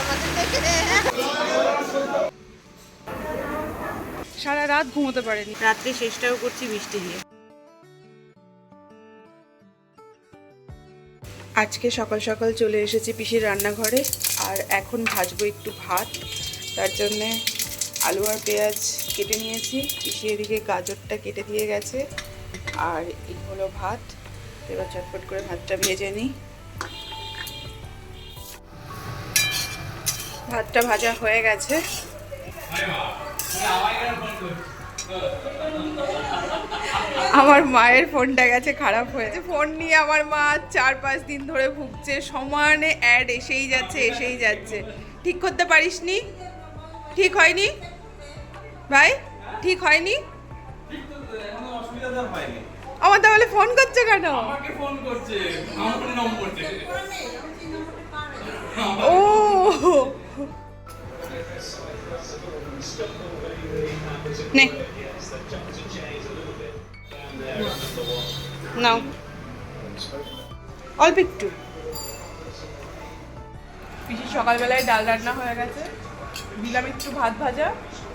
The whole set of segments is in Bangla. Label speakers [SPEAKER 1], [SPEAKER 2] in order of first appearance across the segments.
[SPEAKER 1] আমাদের
[SPEAKER 2] সারা রাত ঘুমোতে পারেনি।
[SPEAKER 1] রাত্রে শেষটাও করছি বৃষ্টি দিয়ে
[SPEAKER 2] আজকে সকাল সকাল চলে এসেছি পিসির রান্নাঘরে আর এখন ভাজবো একটু ভাত। তার জন্যে আলু আর পেঁয়াজ কেটে নিয়েছি। পিসি এদিকে গাজরটা কেটে দিয়ে গেছে আর এই হলো ভাত। এবার চটপট করে ভাতটা ভেজে নিই। ভাতটা ভাজা হয়ে গেছে। আমার মায়ের ফোনটা গেছে খারাপ হয়েছে। ফোন নিয়ে আমার মা চার পাঁচ দিন ধরে ভুগছে সমানে অ্যাড এসেই যাচ্ছে এসেই যাচ্ছে। ঠিক করতে পারিসনি? ঠিক হয়নি? ভাই ঠিক হয়নি? আমার তাহলে ফোন করছে কেন? ও নে। নাও। অল্প একটু। পিসি সকালবেলায় ডাল রান্না হয়ে গেছে। দিলাম একটু ভাত ভাজা।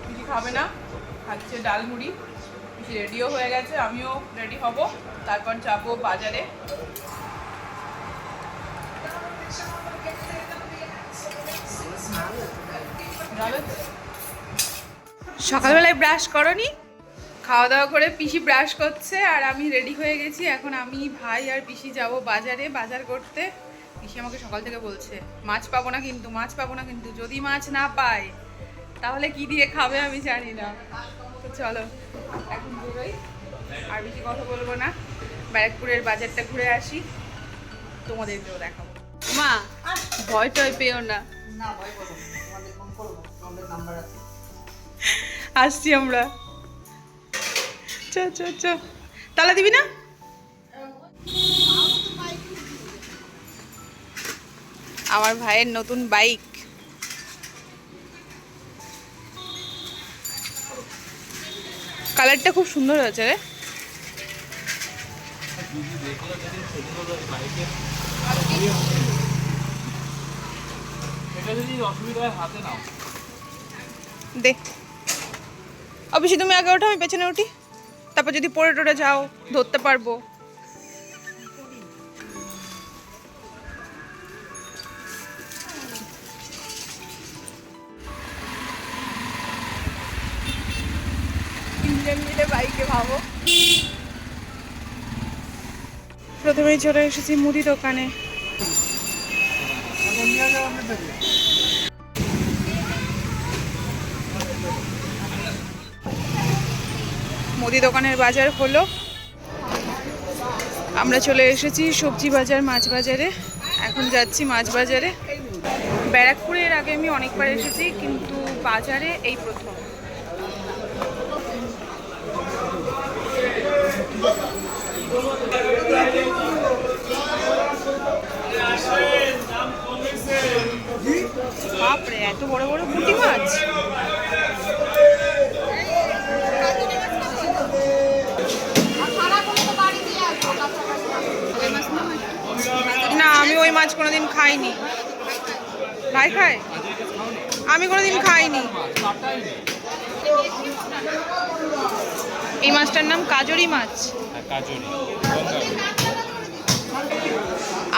[SPEAKER 2] পিসি খাবে না। খাচ্ছে ডাল মুড়ি। পিসি রেডিও হয়ে গেছে আমিও রেডি হব। তারপর যাব বাজারে। যাবে তো? সকালবেলায় ব্রাশ করনি। খাওয়া দাওয়া করে পিসি ব্রাশ করছে আর আমি রেডি হয়ে গেছি। এখন আমি ভাই আর পিসি যাব বাজারে, বাজার করতে। পিসি আমাকে সকাল থেকে বলছে, মাছ পাবো না কিন্তু, মাছ পাবো না কিন্তু, যদি মাছ না পাই তাহলে কি দিয়ে খাবে আমি জানি না। তো চলো, এখন বেরোই। আর বেশি কথা বলব না। ব্যারাকপুরের বাজারটা ঘুরে আসি। তোমাদেরকেও দেখাবো। মা, ভয় টয় পেও না। আসছি আমরা। চ চ চ। তালা দিবি না? আমার ভাইয়ের নতুন বাইক। কালারটা খুব সুন্দর হয়েছে রে।
[SPEAKER 3] এটা
[SPEAKER 2] অবশ্যই তুমি আগে ওঠো, আমি পেছনে উঠি। তারপর যদি পড়ে টড়ে যাও, ধরতে পারব। মিলে বাইকে ভাবো। প্রথমেই চলে এসেছি মুদি দোকানে। মুদি দোকানের বাজার হলো। আমরা চলে এসেছি সবজি বাজার, মাছ বাজারে। এখন যাচ্ছি মাছ বাজারে। ব্যারাকপুরের আগে আমি অনেকবার এসেছি, কিন্তু বাজারে এই প্রথম বাপরে এত বড় বড় পুঁটি মাছ না আমি ওই মাছ কোনোদিন খাইনি ভাই খায় আমি কোনোদিন খাইনি এই মাছটার নাম কাজরি মাছ।
[SPEAKER 3] কাজরি।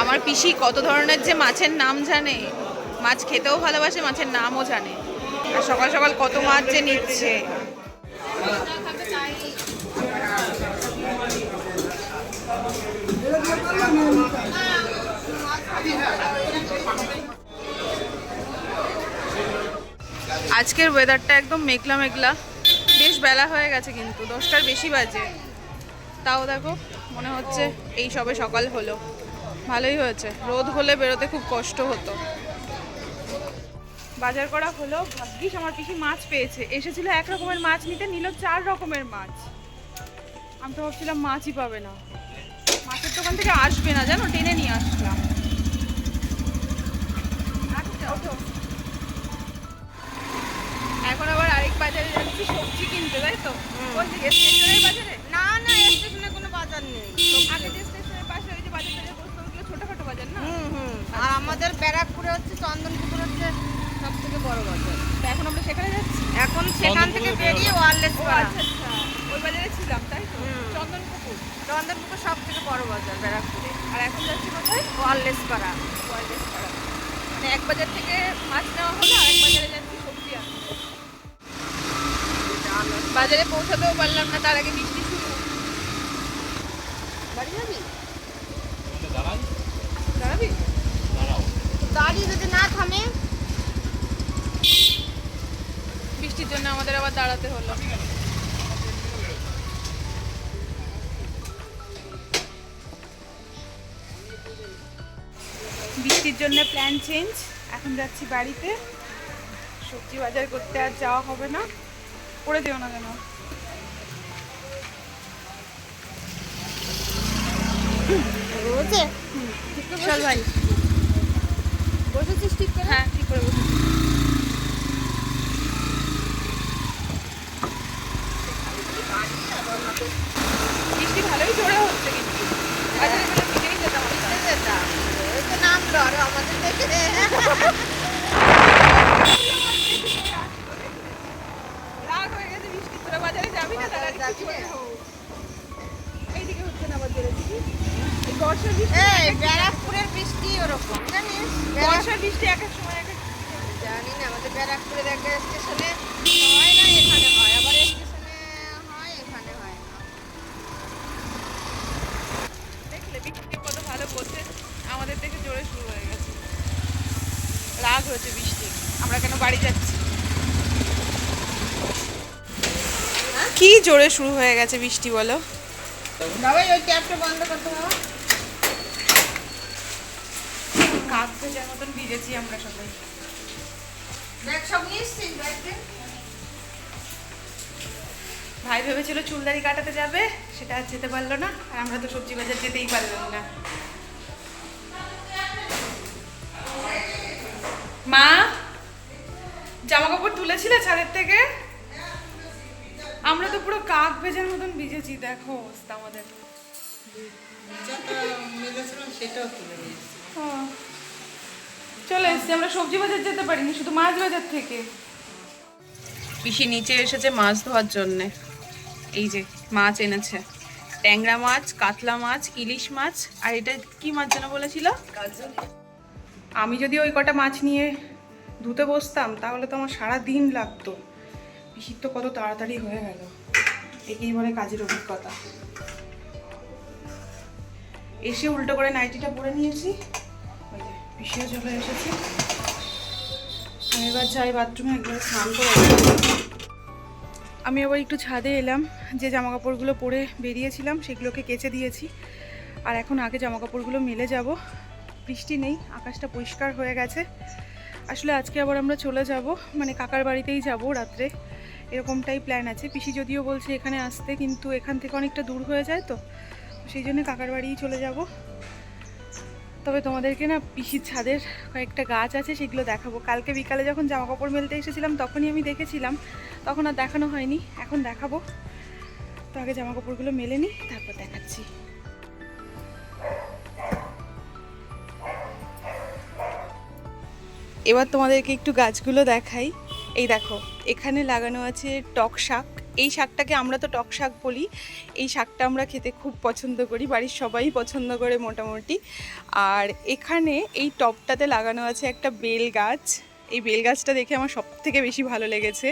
[SPEAKER 2] আমার পিসি কত ধরনের যে মাছের নাম জানে মাছ খেতেও ভালোবাসে মাছের নামও জানে। আর সকাল সকাল কত মাছ যে নিচ্ছে। আজকের ওয়েদারটা একদম মেঘলা মেঘলা বেলা হয়ে গেছে কিন্তু, দশটার বেশি বাজে। তাও দেখো, মনে হচ্ছে এই সবে সকাল হলো। ভালোই হয়েছে, রোদ হলে বেরোতে খুব কষ্ট হতো। বাজার করা হলো, ভাগ্যিস আমার পিসি মাছ পেয়েছে। এসেছিল এক রকমের মাছ নিতে, নিল চার রকমের মাছ। আমি তো ভাবছিলাম মাছই পাবে না। মাছের দোকান থেকে আসবে না, জানো? টেনে নিয়ে আসলাম। আচ্ছা। এখন আবার বাজারে যাচ্ছি সবজি কিনতে তাই তো? কোন দিকে স্টেশনের বাজারে?
[SPEAKER 1] না না স্টেশনে কোনো বাজার নেই।
[SPEAKER 2] আগে যে স্টেশনের পাশে ওই যে বাজারটা বসতো ওগুলো ছোটখাটো বাজার না?
[SPEAKER 1] হুম হুম। আর আমাদের ব্যারাকপুরে হচ্ছে চন্দনপুকুর হচ্ছে সব থেকে বড় বাজার।
[SPEAKER 2] তো এখন আমরা সেখানে যাচ্ছি?
[SPEAKER 1] এখন সেখান থেকে বেরিয়ে ওয়ারলেস পাড়া
[SPEAKER 2] আচ্ছা আচ্ছা। ওই বাজারে ছিলাম তাই তো? চন্দনপুকুর।
[SPEAKER 1] চন্দনপুকুর সব থেকে বড় বাজার ব্যারাকপুরে।
[SPEAKER 2] আর এখন যাচ্ছি কোথায়?
[SPEAKER 1] ওয়ারলেস পাড়া
[SPEAKER 2] ওয়াইল্ডেস পাড়া মানে এক বাজার থেকে মাছ নেওয়া হলো আরেক বাজারে বাজারে পৌঁছাতেও পারলাম না তার আগে বৃষ্টি শুরু। বাড়ি যাবি? দাঁড়াবি?
[SPEAKER 1] গাড়ি যদি না থামে
[SPEAKER 2] বৃষ্টির জন্য আমাদের আবার দাঁড়াতে হলো। বৃষ্টির জন্য প্ল্যান চেঞ্জ এখন যাচ্ছি বাড়িতে। সবজি বাজার করতে আর যাওয়া হবে না। করে দিও না চল ভাই।
[SPEAKER 1] বসেছিস ঠিক করে?
[SPEAKER 2] হ্যাঁ ঠিক করে বসে হয়েছে বৃষ্টি। আমরা কেন বাড়ি যাচ্ছি? কি জোরে শুরু হয়ে গেছে বৃষ্টি বলো?
[SPEAKER 1] বাবাই ওই ট্যাপটা বন্ধ করতে বাবা।
[SPEAKER 2] কাক ভেজার মতন ভিজেছি আমরা সবাই।
[SPEAKER 1] ব্যাগ সব নিয়ে এসছিস ব্যাগটা?
[SPEAKER 2] ভাই ভেবেছিল চুলদারি কাটাতে যাবে সেটা আর যেতে পারল না আর আমরা তো সবজি বাজার যেতেই পারলাম না। মা জামা কাপড় তুলেছিলে ছাদের থেকে? আমরা তো পুরো কাক ভেজার মতন ভিজেছি দেখো অবস্থা আমাদের। চলে এসছি আমরা সবজি বাজার যেতে পারিনি শুধু মাছ বাজার থেকে। পিসি নিচে এসেছে মাছ ধোয়ার জন্যে। এই যে মাছ এনেছে। ট্যাংরা মাছ কাতলা মাছ ইলিশ মাছ আর এটা কি মাছ যেন বলেছিল? আমি যদি ওই কটা মাছ নিয়ে ধুতে বসতাম, তাহলে তো আমার সারা দিন লাগতো। পিসির তো কত তাড়াতাড়ি হয়ে গেল। একেই বলে কাজের অভিজ্ঞতা। এসে উল্টো করে নাইটিটা পরে নিয়েছি। পিসিও চলে এসেছে। আমি এবার যাই বাথরুমে, একবার স্নান করে আমি আবার একটু ছাদে এলাম, যে জামা কাপড়গুলো পরে বেরিয়েছিলাম, সেগুলোকে কেচে দিয়েছি। আর এখন আগে জামা কাপড়গুলো মেলে যাব। বৃষ্টি নেই, আকাশটা পরিষ্কার হয়ে গেছে। আসলে আজকে আবার আমরা চলে যাব মানে কাকার বাড়িতেই যাব রাত্রে। এরকমটাই প্ল্যান আছে। পিসি যদিও বলছে এখানে আসতে, কিন্তু এখান থেকে অনেকটা দূর হয়ে যায় তো। সেই জন্য কাকার বাড়িই চলে যাব। তবে তোমাদেরকে না পিসির ছাদের কয়েকটা গাছ আছে, সেগুলো দেখাবো। কালকে বিকালে যখন জামা কাপড় মেলতে এসেছিলাম, তখনই আমি দেখেছিলাম। তখন আর দেখানো হয়নি, এখন দেখাবো। তো আগে জামা কাপড়গুলো মেলে নিই, তারপর দেখাচ্ছি। এবার তোমাদেরকে একটু গাছগুলো দেখাই। এই দেখো, এখানে লাগানো আছে টক শাক। এই শাকটাকে আমরা তো টক শাক বলি। এই শাকটা আমরা খেতে খুব পছন্দ করি, বাড়ির সবাই পছন্দ করে মোটামুটি। আর এখানে এই টবটাতে লাগানো আছে একটা বেল গাছ। এই বেল গাছটা দেখে আমার সব থেকে বেশি ভালো লেগেছে।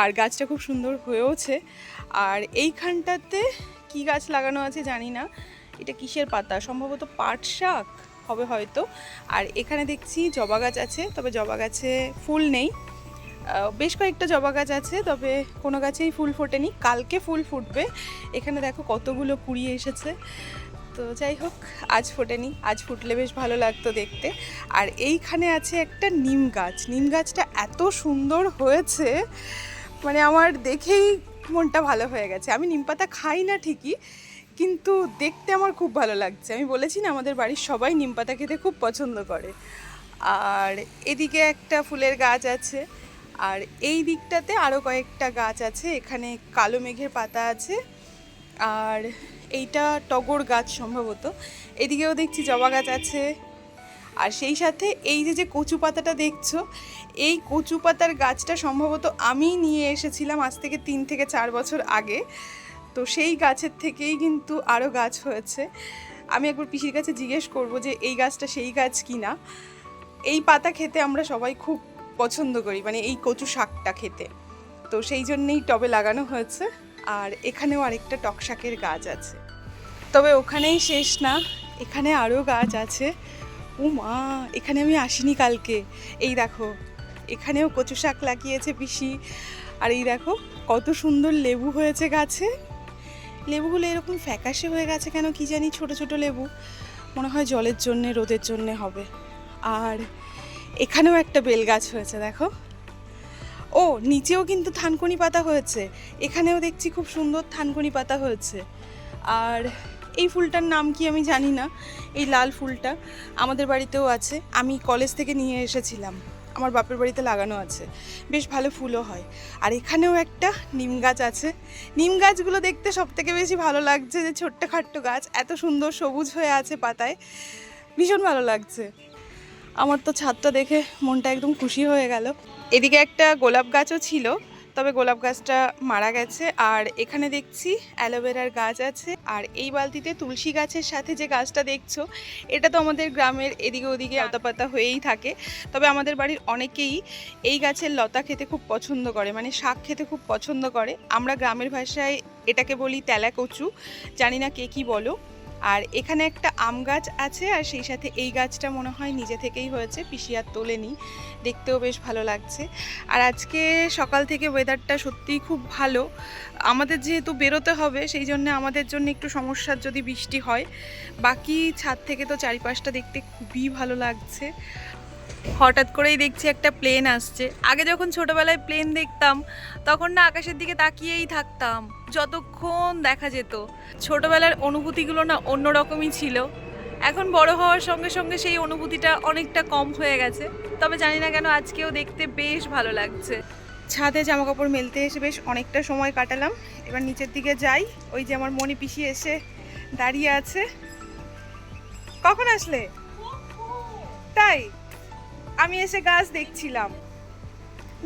[SPEAKER 2] আর গাছটা খুব সুন্দর হয়েওছে। আর এইখানটাতে কি গাছ লাগানো আছে জানি না। এটা কিসের পাতা? সম্ভবত পাট শাক? হবে হয়তো। আর এখানে দেখছি জবা গাছ আছে, তবে জবা গাছে ফুল নেই। বেশ কয়েকটা জবা গাছ আছে, তবে কোনো গাছেই ফুল ফোটেনি। কালকে ফুল ফুটবে। এখানে দেখো কতগুলো কুড়িয়ে এসেছে। তো যাই হোক, আজ ফোটেনি। আজ ফুটলে বেশ ভালো লাগতো দেখতে। আর এইখানে আছে একটা নিম গাছ। নিম গাছটা এত সুন্দর হয়েছে মানে আমার দেখেই মনটা ভালো হয়ে গেছে। আমি নিম পাতা খাই না ঠিকই কিন্তু দেখতে আমার খুব ভালো লাগছে। আমি বলেছি না, আমাদের বাড়ির সবাই নিম পাতা খেতে খুব পছন্দ করে। আর এদিকে একটা ফুলের গাছ আছে, আর এই দিকটাতে আরও কয়েকটা গাছ আছে, এখানে কালো মেঘের পাতা আছে, আর এইটা টগর গাছ সম্ভবত। এদিকেও দেখছি জবা গাছ আছে, আর সেই সাথে এই যে যে কচু পাতাটা দেখছ, এই কচু পাতার গাছটা সম্ভবত আমিই নিয়ে এসেছিলাম আজ থেকে তিন থেকে চার বছর আগে। তো সেই গাছের থেকেই কিন্তু আরও গাছ হয়েছে। আমি একবার পিসির কাছে জিজ্ঞেস করব যে, এই গাছটা সেই গাছ কি না? এই পাতা খেতে আমরা সবাই খুব পছন্দ করি মানে এই কচু শাকটা খেতে। তো সেই জন্যেই টবে লাগানো হয়েছে, আর এখানেও আরেকটা টক শাকের গাছ আছে। তবে ওখানেই শেষ না, এখানে আরও গাছ আছে। ও মা, এখানে আমি আসিনি কালকে। এই দেখো, এখানেও কচু শাক লাগিয়েছে পিসি। আর এই দেখো, কত সুন্দর লেবু হয়েছে গাছে। লেবুগুলো এরকম ফ্যাকাশে হয়ে গেছে কেন কি জানি ছোট ছোট লেবু। মনে হয় জলের জন্যে, রোদের জন্যে হবে। আর এখানেও একটা বেল গাছ হয়েছে, দেখো। ও, নিচেও কিন্তু থানকুনি পাতা হয়েছে। এখানেও দেখছি খুব সুন্দর থানকুনি পাতা হয়েছে। আর এই ফুলটার নাম কি আমি জানি না। এই লাল ফুলটা আমাদের বাড়িতেও আছে। আমি কলেজ থেকে নিয়ে এসেছিলাম। আমার বাপের বাড়িতে লাগানো আছে। বেশ ভালো ফুলও হয়। আর এখানেও একটা নিম গাছ আছে। নিম গাছগুলো দেখতে সব থেকে বেশি ভালো লাগছে যে ছোট্ট খাট্ট গাছ, এত সুন্দর সবুজ হয়ে আছে পাতায়। ভীষণ ভালো লাগছে। আমার তো ছাদটা দেখে মনটা একদম খুশি হয়ে গেল। এদিকে একটা গোলাপ গাছও ছিল। তবে গোলাপ গাছটা মারা গেছে। আর এখানে দেখছি অ্যালোভেরার গাছ আছে। আর এই বালতিতে তুলসী গাছের সাথে যে গাছটা দেখছ এটা তো আমাদের গ্রামের এদিকে ওদিকে আতাপাতা হয়েই থাকে। তবে আমাদের বাড়ির অনেকেই এই গাছের লতা খেতে খুব পছন্দ করে মানে শাক খেতে খুব পছন্দ করে। আমরা গ্রামের ভাষায় এটাকে বলি তেলা কচু জানি না কে কী বলো। আর এখানে একটা আম গাছ আছে, আর সেই সাথে এই গাছটা মনে হয় নিজে থেকেই হয়েছে, পিসিয়ার তোলেনি। দেখতেও বেশ ভালো লাগছে। আর আজকে সকাল থেকে ওয়েদারটা সত্যিই খুব ভালো। আমাদের যেহেতু বেরোতে হবে, সেই জন্য আমাদের জন্য একটু সমস্যার যদি বৃষ্টি হয়, বাকি ছাদ থেকে তো চারিপাশটা দেখতে খুবই ভালো লাগছে। হঠাৎ করেই দেখছি একটা প্লেন আসছে। আগে যখন ছোটবেলায় প্লেন দেখতাম তখন না আকাশের দিকে তাকিয়েই থাকতাম। যতক্ষণ দেখা যেত। ছোটবেলার অনুভূতিগুলো না অন্যরকমই ছিল। এখন বড় হওয়ার সঙ্গে সঙ্গে সেই অনুভূতিটা অনেকটা কম হয়ে গেছে। তবে জানি না কেন আজকেও দেখতে বেশ ভালো লাগছে। ছাদে জামা কাপড় মেলতে এসে বেশ অনেকটা সময় কাটালাম। এবার নিচের দিকে যাই। ওই যে আমার মনি পিসি এসে দাঁড়িয়ে আছে। কখন আসলে? তাই? আমি এসে গাছ দেখছিলাম।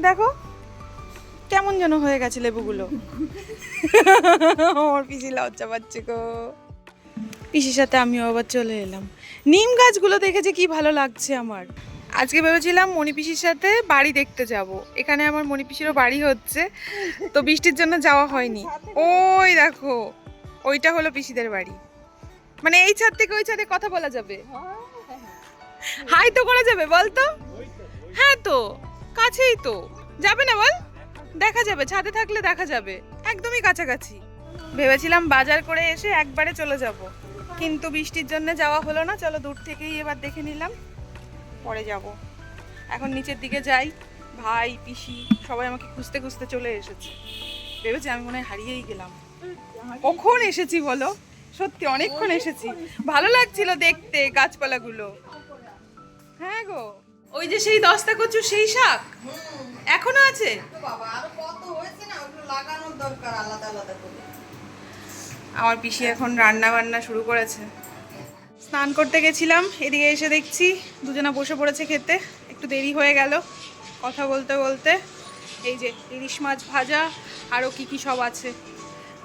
[SPEAKER 2] দেখো, কেমন যেন হয়ে গেছে লেবুগুলো। আমার পিসি লজ্জা পাচ্ছে গো। পিসির সাথে আমিও আবার চলে এলাম। নিম গাছগুলো দেখেছে কি ভালো লাগছে আমার। আজকে ভেবেছিলাম মণি পিসির সাথে বাড়ি দেখতে যাব। এখানে আমার মণি পিসিরও বাড়ি হচ্ছে, তো বৃষ্টির জন্য যাওয়া হয়নি। ওই দেখো, ওইটা হলো পিসিদের বাড়ি। মানে এই ছাদ থেকে ওই ছাদে কথা বলা যাবে। হাই তো করা যাবে বল তো হ্যাঁ তো, কাছেই তো। যাবে না বল? দেখা যাবে, ছাদে থাকলে দেখা যাবে। একদমই কাছাকাছি। ভেবেছিলাম বাজার করে এসে একবারে চলে যাব। কিন্তু বৃষ্টির জন্য যাওয়া হলো না। চলো দূর থেকেই এবার দেখে নিলাম। পরে যাব। এখন নিচের দিকে যাই। ভাই, পিসি সবাই আমাকে খুঁজতে খুঁজতে চলে এসেছে। ভেবেছি আমি মনে হয় হারিয়েই গেলাম। কখন এসেছি বলো? সত্যি অনেকক্ষণ এসেছি। ভালো লাগছিল দেখতে গাছপালাগুলো। হ্যাঁ গো। ওই যে সেই দস্তা কচু সেই শাক? এখনও আছে?
[SPEAKER 1] বাবা আরও কত হয়েছে না ওগুলো লাগানোর দরকার আলাদা আলাদা করে।
[SPEAKER 2] আমার পিসি এখন রান্না বান্না শুরু করেছে। স্নান করতে গেছিলাম এদিকে এসে দেখছি দুজনা বসে পড়েছে খেতে। একটু দেরি হয়ে গেল কথা বলতে বলতে। এই যে ইলিশ মাছ ভাজা আরও কি কি সব আছে।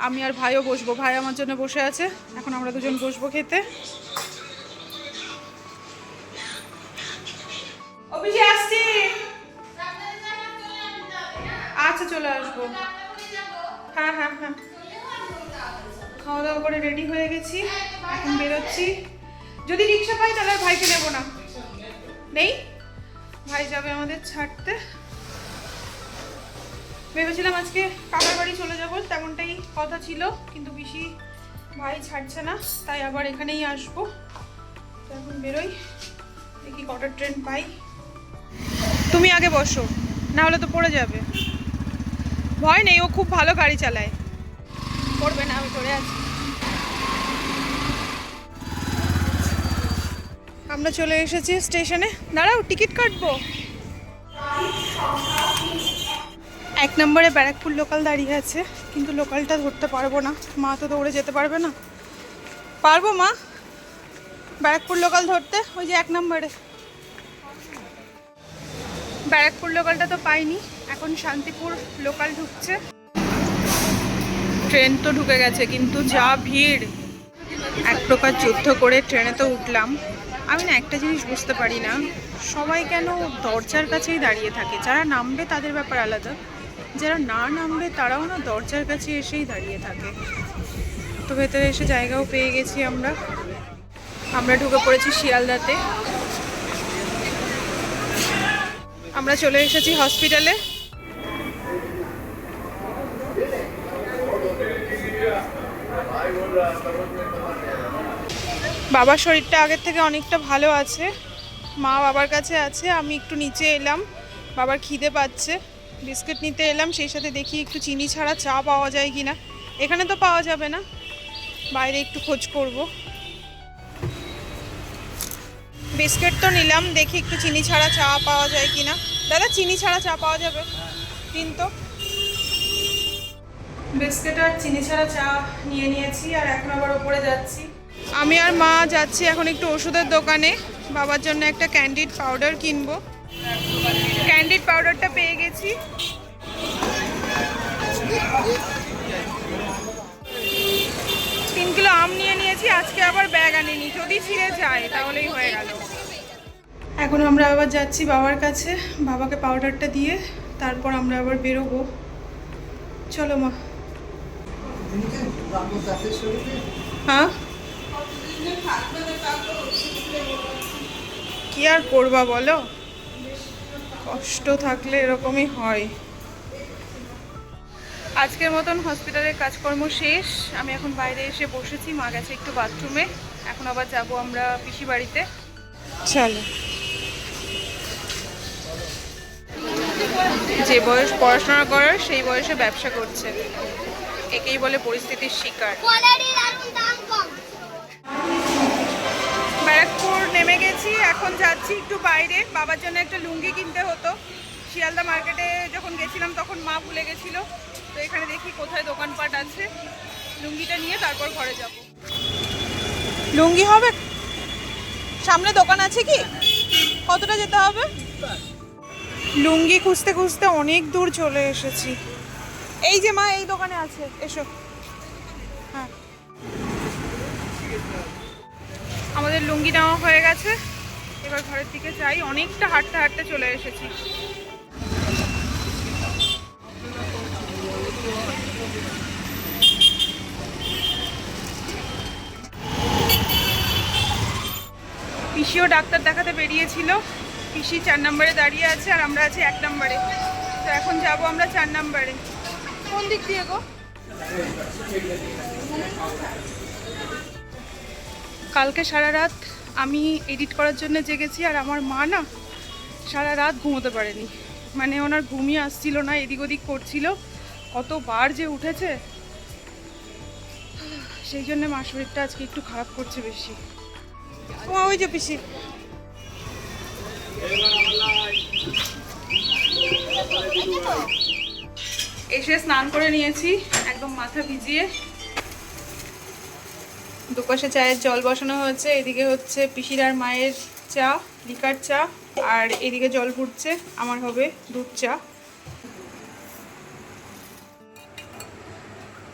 [SPEAKER 2] আমি আর ভাইও বসবো ভাই আমার জন্য বসে আছে। এখন আমরা দুজন বসবো খেতে। অভিষেক আসছি। আচ্ছা চলে আসব। হ্যাঁ হ্যাঁ হ্যাঁ। খাওয়া দাওয়া করে রেডি হয়ে গেছি। এখন বেরোচ্ছি। যদি রিক্সা পাই, তাহলে ভাইকে নেব না। নেই? ভাই যাবে আমাদের ছাড়তে। ভেবেছিলাম আজকে কাকার বাড়ি চলে যাব, তেমনটাই কথা ছিল, কিন্তু বেশি ভাই ছাড়ছে না, তাই আবার এখানেই আসব। তো এখন বেরোই, দেখি কটার ট্রেন পাই। তুমি আগে বসো না হলে তো পড়ে যাবে। ভয় নেই, ও খুব ভালো গাড়ি চালায়। পড়বে না, আমি ধরে আছি। আমরা চলে এসেছি স্টেশনে। দাঁড়াও, টিকিট কাটবো। এক নম্বরে ব্যারাকপুর লোকাল দাঁড়িয়ে আছে, কিন্তু লোকালটা ধরতে পারব না। মা তো দৌড়ে যেতে পারবে না। পারব মা? ব্যারাকপুর লোকাল ধরতে, ওই যে এক নম্বরে। ব্যারাকপুর লোকালটা তো পাইনি, এখন শান্তিপুর লোকাল ঢুকছে। ট্রেন তো ঢুকে গেছে, কিন্তু যা ভিড়। এক প্রকার যুদ্ধ করে ট্রেনে তো উঠলাম। আমি না একটা জিনিস বুঝতে পারি না, সবাই কেন দরজার কাছেই দাঁড়িয়ে থাকে? যারা নামবে তাদের ব্যাপার আলাদা, যারা না নামবে তারাও না দরজার কাছে এসেই দাঁড়িয়ে থাকে। তো ভেতরে এসে জায়গাও পেয়ে গেছি আমরা। আমরা ঢুকে পড়েছি শিয়ালদাতে। আমরা চলে এসেছি হসপিটালে। বাবার শরীরটা আগের থেকে অনেকটা ভালো আছে। মা বাবার কাছে আছে, আমি একটু নিচে এলাম। বাবার খিদে পাচ্ছে। বিস্কুট নিতে এলাম, সেই সাথে দেখি একটু চিনি ছাড়া চা পাওয়া যায় কি না এখানে তো পাওয়া যাবে না। বাইরে একটু খোঁজ করব। বিস্কুট তো নিলাম, দেখি একটু চিনি ছাড়া চা পাওয়া যায় কি না দাদা, চিনি ছাড়া চা পাওয়া যাবে? তিন তো। বিস্কুট আর চিনি ছাড়া চা নিয়ে নিয়েছি আর এখন আবার ওপরে যাচ্ছি। আমি আর মা যাচ্ছি এখন একটু ওষুধের দোকানে। বাবার জন্য একটা ক্যান্ডিড পাউডার কিনবো। ক্যান্ডিড পাউডারটা পেয়ে গেছি। কিলো আম নিয়ে নিয়েছি, আজকে আবার ব্যাগ আনিনি। যদি ছিঁড়ে যায়, তাহলেই হয়ে গেল। এখন আমরা আবার যাচ্ছি বাবার কাছে, বাবাকে পাউডারটা দিয়ে, তারপর আমরা আবার বেরোবো। চলো মা। হ্যাঁ? কি আর করবা বলো? কষ্ট থাকলে এরকমই হয়। আজকের মতন হসপিটালের কাজকর্ম শেষ। আমি এখন বাইরে এসে বসেছি মা গেছে একটু বাথরুমে। এখন আবার যাব আমরা পিসি বাড়িতে। চলো। যে বয়স পড়াশোনা করার সেই বয়সে ব্যবসা করছে। একেই বলে পরিস্থিতির শিকার। ব্যারাকপুর নেমে গেছি এখন যাচ্ছি একটু বাইরে। বাবার জন্য একটা লুঙ্গি কিনতে হতো। শিয়ালদা মার্কেটে যখন গেছিলাম তখন মা ভুলে গেছিল। তো এখানে দেখি কোথায় দোকানপাট আছে। লুঙ্গিটা নিয়ে তারপর ঘরে যাব। লুঙ্গি হবে? সামনে দোকান আছে কি? কতটা যেতে হবে? লুঙ্গি খুঁজতে খুঁজতে অনেক দূর চলে এসেছি। এই যে মা এই দোকানে আছে। এসো। হ্যাঁ। আমাদের লুঙ্গি নেওয়া হয়ে গেছে। এবার ঘরের দিকে যাই। অনেকটা হাঁটতে হাঁটতে চলে এসেছি। পিসিও ডাক্তার দেখাতে বেরিয়েছিল। পিসি চার নম্বরে দাঁড়িয়ে আছে আর আমরা আছি এক নম্বরে। তো এখন যাব আমরা চার নম্বরে। কোন দিক দিয়ে গো? কালকে সারা রাত আমি এডিট করার জন্য জেগেছি আর আমার মা না সারা রাত ঘুমোতে পারেনি। মানে ওনার ঘুমিয়ে আসছিল না, এদিক ওদিক করছিল। কতবার যে উঠেছে। সেই জন্য মা শরীরটা আজকে একটু খারাপ করছে বেশি। ও, ওই যে পিসি। এসে স্নান করে নিয়েছি, একদম মাথা ভিজিয়ে। দুপাশে চায়ের জল বসানো হয়েছে, এদিকে হচ্ছে পিসির আর মায়ের চা, লিকার চা, আর এদিকে জল ফুটছে, আমার হবে দুধ চা।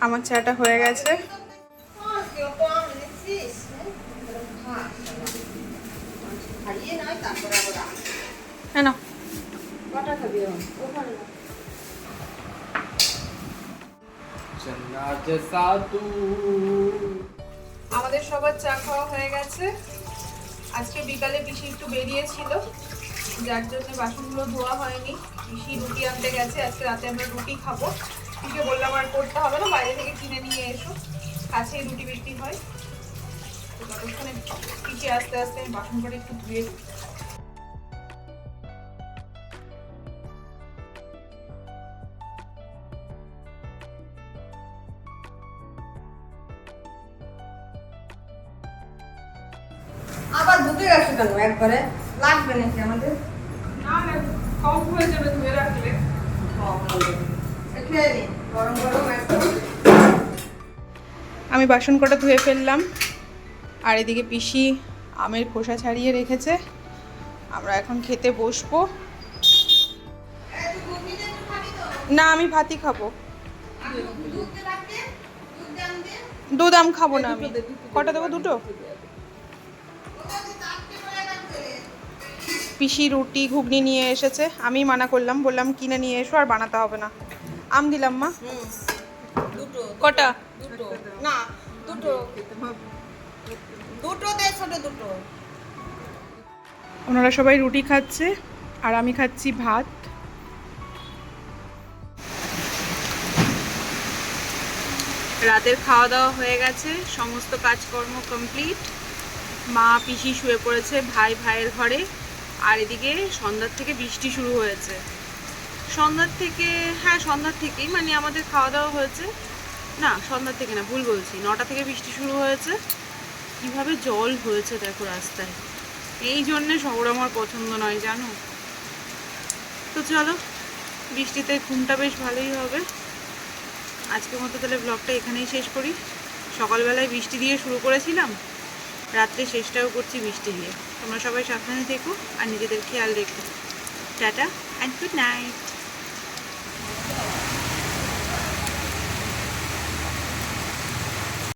[SPEAKER 2] আমার চাটা হয়ে গেছে। তারপর আবার
[SPEAKER 3] কটা খাবি ওখানে
[SPEAKER 2] আমাদের সবার চা খাওয়া হয়ে গেছে। আজকে বিকালে পিসি একটু বেরিয়েছিল যার জন্য বাসনগুলো ধোয়া হয়নি। পিসি রুটি আনতে গেছে আজকে রাতে আমরা রুটি খাব। পিসে বললাম আর করতে হবে না বাইরে থেকে কিনে নিয়ে এসো। কাছেই রুটি বৃষ্টি হয়। ততক্ষণে আস্তে আস্তে আমি বাসন করে একটু ধুয়ে
[SPEAKER 1] আবার ঢুকে গেছে কেন একবারে? লাগবে নাকি আমাদের?
[SPEAKER 2] না না কম হয়ে যাবে ধুয়ে রাখলে।
[SPEAKER 1] গরম গরম একদম।
[SPEAKER 2] আমি বাসন কটা ধুয়ে ফেললাম। আর এদিকে পিসি আমের খোসা ছাড়িয়ে রেখেছে। আমরা এখন খেতে বসবো। না আমি ভাতই খাব।
[SPEAKER 1] দুধ
[SPEAKER 2] আম খাব না আমি। কটা দেবো দুটো? পিসি রুটি ঘুগনি নিয়ে এসেছে। আমি মানা করলাম বললাম কিনে নিয়ে এসো আর বানাতে হবে না। আম দিলাম মা। কটা?
[SPEAKER 1] দুটো। না দুটো। দুটো দে ছোট দুটো।
[SPEAKER 2] ওনারা সবাই রুটি খাচ্ছে, আর আমি খাচ্ছি ভাত। রাতের খাওয়া দাওয়া হয়ে গেছে, সমস্ত কাজকর্ম কমপ্লিট মা পিসি শুয়ে পড়েছে ভাই ভাইয়ের ঘরে, আর এদিকে সন্ধ্যার থেকে বৃষ্টি শুরু হয়েছে। সন্ধ্যার থেকে হ্যাঁ সন্ধ্যার থেকেই মানে আমাদের খাওয়া দাওয়া হয়েছে। না, সন্ধ্যার থেকে না, ভুল বলছি, নটা থেকে বৃষ্টি শুরু হয়েছে। কীভাবে জল হয়েছে দেখো রাস্তায়? এই জন্যে শহর আমার পছন্দ নয়, জানো? তো চলো, বৃষ্টিতে ঘুমটা বেশ ভালোই হবে। আজকের মতো তাহলে ব্লগটা এখানেই শেষ করি। সকালবেলায় বৃষ্টি দিয়ে শুরু করেছিলাম, রাত্রে শেষটাও করছি বৃষ্টি দিয়ে। তোমরা সবাই সাবধানে থেকো আর নিজেদের খেয়াল রেখো। Tata and good night